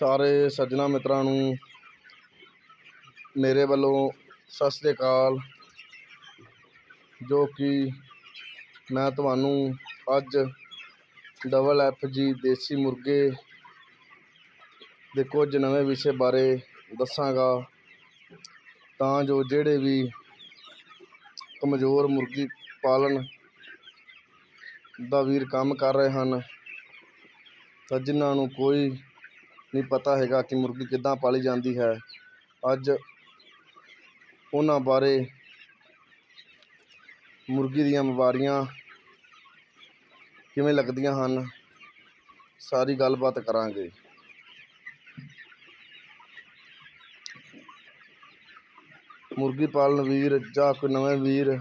ਸਾਰੇ ਸੱਜਣਾ ਮਿੱਤਰਾਂ ਨੂੰ ਮੇਰੇ ਵੱਲੋਂ ਸਤਿ ਸ੍ਰੀ ਅਕਾਲ, ਜੋ ਕਿ ਮੈਂ ਤੁਹਾਨੂੰ ਅੱਜ ਡਬਲ ਐਫ ਜੀ ਦੇਸੀ ਮੁਰਗੇ ਦੇ ਕੁਝ ਨਵੇਂ ਵਿਸ਼ੇ ਬਾਰੇ ਦੱਸਾਂਗਾ। ਤਾਂ ਜੋ ਜਿਹੜੇ ਵੀ ਕਮਜ਼ੋਰ ਮੁਰਗੀ ਪਾਲਣ ਦਾ ਵੀਰ ਕੰਮ ਕਰ ਰਹੇ ਹਨ, ਤਾਂ ਜਿਨ੍ਹਾਂ ਨੂੰ ਕੋਈ ਨਹੀਂ ਪਤਾ ਹੈਗਾ ਕਿ ਮੁਰਗੀ ਕਿੱਦਾਂ ਪਾਲੀ ਜਾਂਦੀ ਹੈ। ਅੱਜ ਉਹਨਾਂ ਬਾਰੇ ਮੁਰਗੀ ਦੀਆਂ ਬਿਮਾਰੀਆਂ ਕਿਵੇਂ ਲੱਗਦੀਆਂ ਹਨ, ਸਾਰੀ ਗੱਲਬਾਤ ਕਰਾਂਗੇ। ਮੁਰਗੀ ਪਾਲਣ ਵੀਰ, ਜਾਂ ਕੋਈ ਨਵੇਂ ਵੀਰ,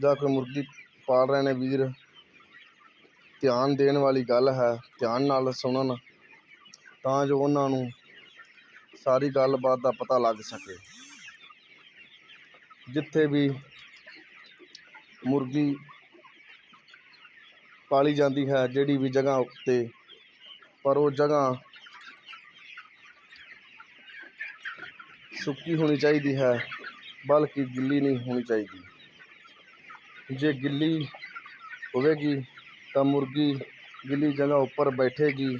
ਜਾਂ ਕੋਈ ਮੁਰਗੀ ਪਾਲ ਰਹੇ ਨੇ ਵੀਰ, ਧਿਆਨ ਦੇਣ ਵਾਲੀ ਗੱਲ ਹੈ, ਧਿਆਨ ਨਾਲ ਸੁਣਨ। ਤਾਂ ਜੋ ਉਹਨਾਂ ਨੂੰ ਸਾਰੀ ਗੱਲਬਾਤ ਦਾ ਪਤਾ ਲੱਗ ਸਕੇ। ਜਿੱਥੇ ਵੀ ਮੁਰਗੀ ਪਾਲੀ ਜਾਂਦੀ ਹੈ, ਜਿਹੜੀ ਵੀ ਜਗ੍ਹਾ ਉੱਤੇ, ਪਰ ਉਹ ਜਗ੍ਹਾ ਸੁੱਕੀ ਹੋਣੀ ਚਾਹੀਦੀ ਹੈ, ਬਲਕਿ ਗਿੱਲੀ ਨਹੀਂ ਹੋਣੀ ਚਾਹੀਦੀ। ਜੇ ਗਿੱਲੀ ਹੋਵੇਗੀ, ਤਾਂ ਮੁਰਗੀ ਗਿੱਲੀ ਜਗ੍ਹਾ ਉੱਪਰ ਬੈਠੇਗੀ।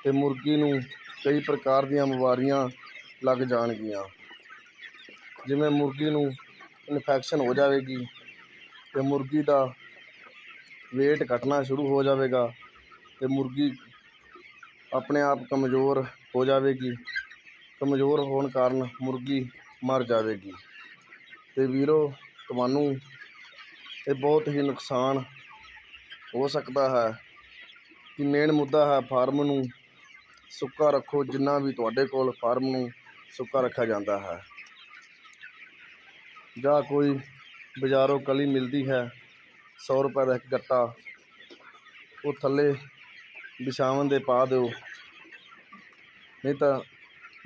ਅਤੇ ਮੁਰਗੀ ਨੂੰ ਕਈ ਪ੍ਰਕਾਰ ਦੀਆਂ ਬਿਮਾਰੀਆਂ ਲੱਗ ਜਾਣਗੀਆਂ। ਜਿਵੇਂ ਮੁਰਗੀ ਨੂੰ ਇਨਫੈਕਸ਼ਨ ਹੋ ਜਾਵੇਗੀ ਅਤੇ ਮੁਰਗੀ ਦਾ ਵੇਟ ਘਟਣਾ ਸ਼ੁਰੂ ਹੋ ਜਾਵੇਗਾ ਅਤੇ ਮੁਰਗੀ ਆਪਣੇ ਆਪ ਕਮਜ਼ੋਰ ਹੋ ਜਾਵੇਗੀ। ਕਮਜ਼ੋਰ ਹੋਣ ਕਾਰਨ ਮੁਰਗੀ ਮਰ ਜਾਵੇਗੀ। ਅਤੇ ਵੀਰੋ, ਤੁਹਾਨੂੰ ਇਹ ਬਹੁਤ ਹੀ ਨੁਕਸਾਨ ਹੋ ਸਕਦਾ ਹੈ। ਕਿ ਮੇਨ ਮੁੱਦਾ ਹੈ, ਫਾਰਮ ਨੂੰ ਸੁੱਕਾ ਰੱਖੋ, ਜਿੰਨਾ ਵੀ ਤੁਹਾਡੇ ਕੋਲ ਫਾਰਮ ਨੂੰ, ਸੁੱਕਾ ਰੱਖਿਆ ਜਾਂਦਾ ਹੈ। ਜਾਂ ਕੋਈ ਬਾਜ਼ਾਰੋਂ ਕਲੀ ਮਿਲਦੀ ਹੈ, ਸੌ ਰੁਪਏ ਦਾ ਇੱਕ ਗੱਟਾ, ਉਹ ਥੱਲੇ ਵਿਛਾਉਣ ਦੇ ਪਾ ਦਿਓ। ਨਹੀਂ ਤਾਂ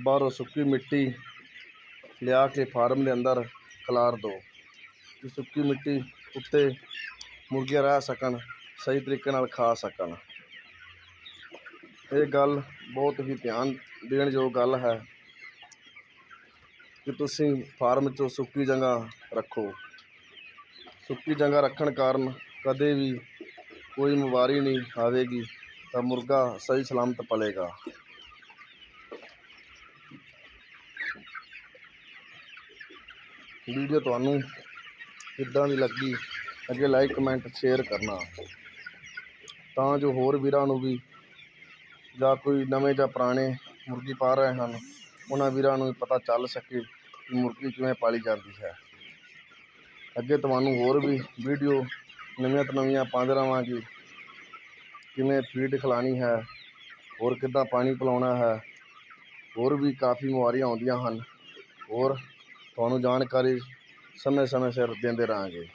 ਬਾਹਰੋਂ ਸੁੱਕੀ ਮਿੱਟੀ ਲਿਆ ਕੇ ਫਾਰਮ ਦੇ ਅੰਦਰ ਖਲਾਰ ਦਿਓ। ਕਿ ਸੁੱਕੀ ਮਿੱਟੀ ਉੱਤੇ ਮੁਰਗੀਆਂ ਰਹਿ ਸਕਣ, ਸਹੀ ਤਰੀਕੇ ਨਾਲ ਖਾ ਸਕਣ। ਇਹ ਗੱਲ ਬਹੁਤ ਹੀ ਧਿਆਨ ਦੇਣ ਯੋਗ ਗੱਲ ਹੈ ਕਿ ਤੁਸੀਂ ਫਾਰਮ 'ਚੋਂ ਸੁੱਕੀ ਜਗ੍ਹਾ ਰੱਖੋ। ਸੁੱਕੀ ਜਗ੍ਹਾ ਰੱਖਣ ਕਾਰਨ ਕਦੇ ਵੀ ਕੋਈ ਬਿਮਾਰੀ ਨਹੀਂ ਆਵੇਗੀ ਤਾਂ ਮੁਰਗਾ ਸਹੀ ਸਲਾਮਤ ਪਲੇਗਾ। ਵੀਡੀਓ ਤੁਹਾਨੂੰ ਕਿੱਦਾਂ ਦੀ ਲੱਗੀ, ਅੱਗੇ ਲਾਈਕ ਕਮੈਂਟ ਸ਼ੇਅਰ ਕਰਨਾ। ਤਾਂ ਜੋ ਹੋਰ ਵੀਰਾਂ ਨੂੰ ਵੀ ਜਾਂ ਕੋਈ ਨਵੇਂ ਜਾਂ ਪੁਰਾਣੇ ਮੁਰਗੀ ਪਾ ਰਹੇ ਹਨ, ਉਹਨਾਂ ਵੀਰਾਂ ਨੂੰ ਵੀ ਪਤਾ ਚੱਲ ਸਕੇ ਕਿ ਮੁਰਗੀ ਕਿਵੇਂ ਪਾਲੀ ਜਾਂਦੀ ਹੈ। ਅੱਗੇ ਤੁਹਾਨੂੰ ਹੋਰ ਵੀ ਵੀਡੀਓ ਨਵੀਆਂ ਤੋਂ ਨਵੀਆਂ ਪਾਉਂਦੇ ਰਹਾਂਗੇ। ਕਿਵੇਂ ਫੀਡ ਖਿਲਾਉਣੀ ਹੈ, ਹੋਰ ਕਿੱਦਾਂ ਪਾਣੀ ਪਿਲਾਉਣਾ ਹੈ, ਹੋਰ ਵੀ ਕਾਫੀ ਬਿਮਾਰੀਆਂ ਆਉਂਦੀਆਂ ਹਨ, ਹੋਰ ਤੁਹਾਨੂੰ ਜਾਣਕਾਰੀ ਸਮੇਂ ਸਮੇਂ ਸਿਰ ਦਿੰਦੇ ਰਹਾਂਗੇ।